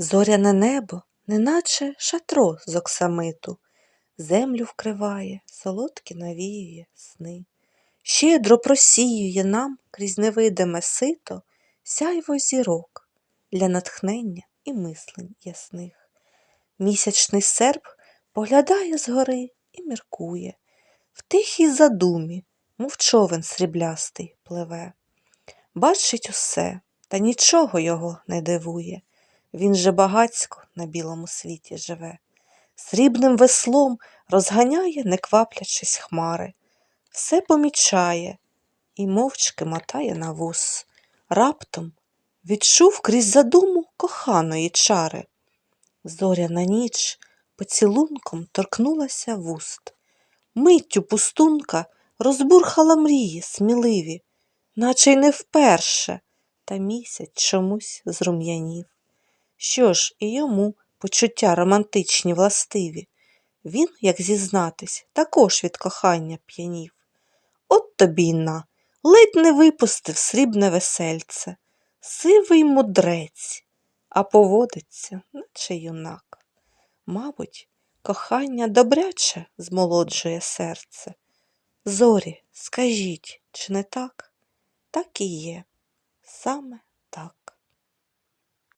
Зоряне небо, неначе шатро з оксамиту, Землю вкриває, солодкі навіює сни. Щедро просіює нам крізь невидиме сито Сяйво зірок для натхнення і мислень ясних. Місячний серп поглядає згори і міркує, В тихій задумі, мов човен сріблястий, пливе. Бачить усе, та нічого його не дивує. Він же багацько на білому світі живе. Срібним веслом розганяє, не кваплячись хмари. Все помічає і мовчки мотає на вус. Раптом відчув крізь задуму коханої чари. Зоряна ніч поцілунком торкнулася вуст. Миттю пустунка розбурхала мрії сміливі, наче й не вперше, та місяць чомусь зрум'янів. Що ж і йому почуття романтичні властиві. Він, як зізнатись, також від кохання п'янів. От тобі й на, ледь не випустив срібне весельце, сивий мудрець, а поводиться, наче юнак. Мабуть, кохання добряче змолоджує серце. Зорі, скажіть, чи не так? Так і є, саме